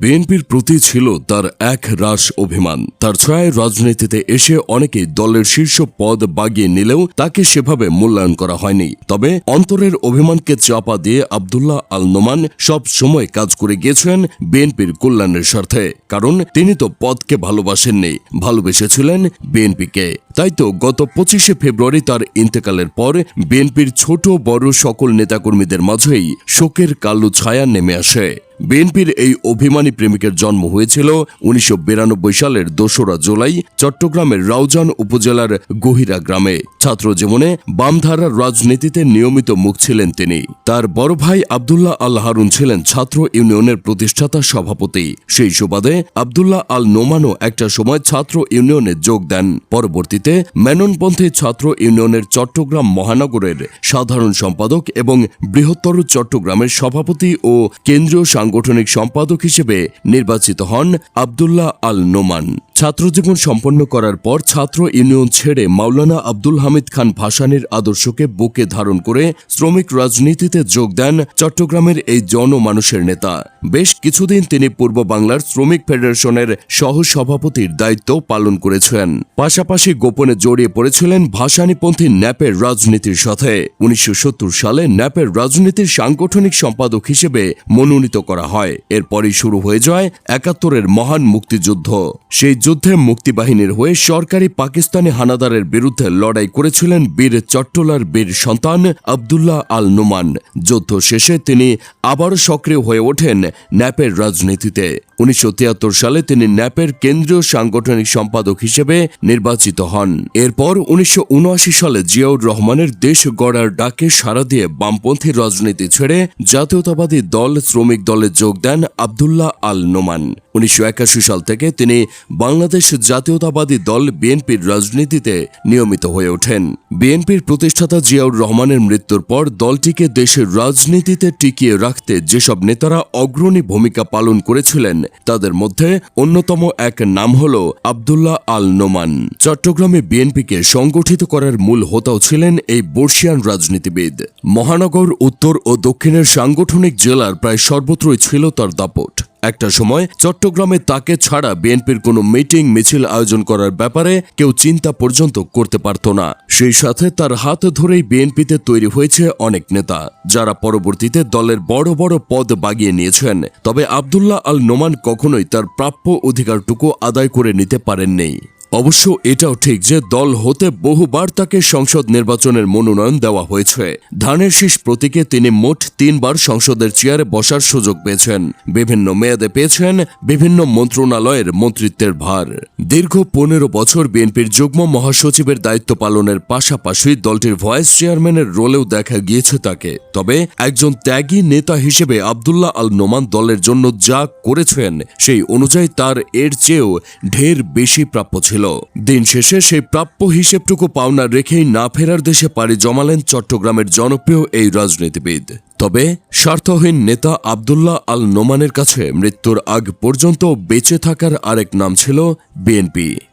বিএনপির প্রতি ছিল তার এক রাস অভিমান। তার ছায় রাজনীতিতে এসে অনেকেই দলের শীর্ষ পদ বাগিয়ে নিলেও তাকে সেভাবে মূল্যায়ন করা হয়নি। তবে অন্তরের অভিমানকে চাপা দিয়ে আবদুল্লাহ আল নোমান সব সময় কাজ করে গিয়েছেন বিএনপির কল্যাণের স্বার্থে। কারণ তিনি তো পদকে ভালোবাসেননি, ভালোবেসেছিলেন বিএনপিকে। তাই তো গত পঁচিশে ফেব্রুয়ারি তার ইন্তেকালের পর বিএনপির ছোট বড় সকল নেতাকর্মীদের মাঝেই শোকের কালো ছায়া নেমে আসে। বিএনপির এই অভিমানী প্রেমিকের জন্ম হয়েছিল উনিশশো বিরানব্বই সালের দোসরা জুলাই চট্টগ্রামের রাউজান উপজেলার গহিরা গ্রামে। ছাত্র জীবনে বামধারার রাজনীতিতে নিয়মিত মুখ ছিলেন তিনি। তার বড় ভাই আবদুল্লাহ আল হারুন ছিলেন ছাত্র ইউনিয়নের প্রতিষ্ঠাতা সভাপতি। সেই সুবাদে আবদুল্লাহ আল নোমানও একটা সময় ছাত্র ইউনিয়নে যোগ দেন। পরবর্তীতে মেননপন্থী ছাত্র ইউনিয়নের চট্টগ্রাম মহানগরের সাধারণ সম্পাদক এবং বৃহত্তর চট্টগ্রামের সভাপতি ও কেন্দ্রীয় সাংগঠনিক সম্পাদক হিসেবে নির্বাচিত হন আবদুল্লাহ আল নোমান। ছাত্রজীবন সম্পন্ন করার পর ছাত্র ইউনিয়ন ছেড়ে মাওলানা আব্দুল হামিদ খান ভাসানির আদর্শকে বুকে ধারণ করে শ্রমিক রাজনীতিতে যোগ দেন চট্টগ্রামের এই জনমানুষের নেতা। বেশ কিছুদিন তিনি পূর্ব বাংলার শ্রমিক ফেডারেশনের সহ সভাপতির দায়িত্ব পালন করেছেন। পাশাপাশি গোপনে জড়িয়ে পড়েছিলেন ভাসানীপন্থী ন্যাপের রাজনীতির সাথে। উনিশশো সত্তর সালে ন্যাপের রাজনীতির সাংগঠনিক সম্পাদক হিসেবে মনোনীত করা হয়। এরপরই শুরু হয়ে যায় একাত্তরের মহান মুক্তিযুদ্ধ। সেই যুদ্ধে মুক্তিবাহিনীর হয়ে সরকারি পাকিস্তানি হানাদারের বিরুদ্ধে লড়াই করেছিলেন বীর চট্টলার বীর সন্তান আবদুল্লাহ আল নোমান। যুদ্ধ শেষে তিনি আবার সক্রিয় হয়ে ওঠেন ন্যাপের রাজনীতিতে। উনিশশো তিয়াত্তর সালে তিনি ন্যাপের কেন্দ্রীয় সাংগঠনিক সম্পাদক হিসেবে নির্বাচিত হন। এরপর উনিশশো উনআশি সালে জিয়াউর রহমানের দেশ গড়ার ডাকে সাড়া দিয়ে বামপন্থী রাজনীতি ছেড়ে জাতীয়তাবাদী দল, শ্রমিক দলে যোগ দেন আবদুল্লাহ আল নোমান। উনিশশো একাশি সাল থেকে তিনি বাংলাদেশ জাতীয়তাবাদী দল, বিএনপির রাজনীতিতে নিয়মিত হয়ে ওঠেন। বিএনপির প্রতিষ্ঠাতা জিয়াউর রহমানের মৃত্যুর পর দলটিকে দেশের রাজনীতিতে টিকিয়ে রাখতে যেসব নেতারা অগ্রণী ভূমিকা পালন করেছিলেন তাদের মধ্যে অন্যতম এক নাম হল আবদুল্লাহ আল নোমান চট্টগ্রামে বিএনপিকে সংগঠিত করার মূল হোতাও ছিলেন এই বর্ষিয়ান রাজনীতিবিদ। মহানগর, উত্তর ও দক্ষিণের সাংগঠনিক জেলার প্রায় সর্বত্রই ছিল তার দাপট। একটা সময় চট্টগ্রামে তাকে ছাড়া বিএনপির কোনো মিটিং, মিছিল আয়োজন করার ব্যাপারে কেউ চিন্তা পর্যন্ত করতে পারত না। সেই সাথে তার হাত ধরেই বিএনপিতে তৈরি হয়েছে অনেক নেতা, যারা পরবর্তীতে দলের বড় বড় পদ বাগিয়ে নিয়েছেন। তবে আবদুল্লাহ আল নোমান কখনোই তার প্রাপ্য অধিকারটুকু আদায় করে নিতে পারেননি। অবশ্য এটাও ঠিক যে দল হতে বহুবার তাকে সংসদ নির্বাচনের মনোনয়ন দেওয়া হয়েছে। ধানের শীষ প্রতীকে তিনি মোট তিনবার সংসদের চেয়ারে বসার সুযোগ পেয়েছেন। বিভিন্ন মেয়াদে পেয়েছেন বিভিন্ন মন্ত্রণালয়ের মন্ত্রিত্বের ভার। দীর্ঘ পনেরো বছর বিএনপির যুগ্ম মহাসচিবের দায়িত্ব পালনের পাশাপাশি দলটির ভয়েস চেয়ারম্যানের রোলেও দেখা গিয়েছে তাকে। তবে একজন ত্যাগী নেতা হিসেবে আবদুল্লাহ আল নোমান দলের জন্য যা করেছেন, সেই অনুযায়ী তার এর চেয়েও ঢের বেশি প্রাপ্য ছিল। দিন শেষে সেই প্রাপ্য হিসেবটুকু পাওনা রেখেই না ফেরার দেশে পাড়ি জমালেন চট্টগ্রামের জনপ্রিয় এই রাজনীতিবিদ। তবে স্বার্থহীন নেতা আবদুল্লাহ আল নোমানের কাছে মৃত্যুর আগ পর্যন্ত বেঁচে থাকার আরেক নাম ছিল বিএনপি।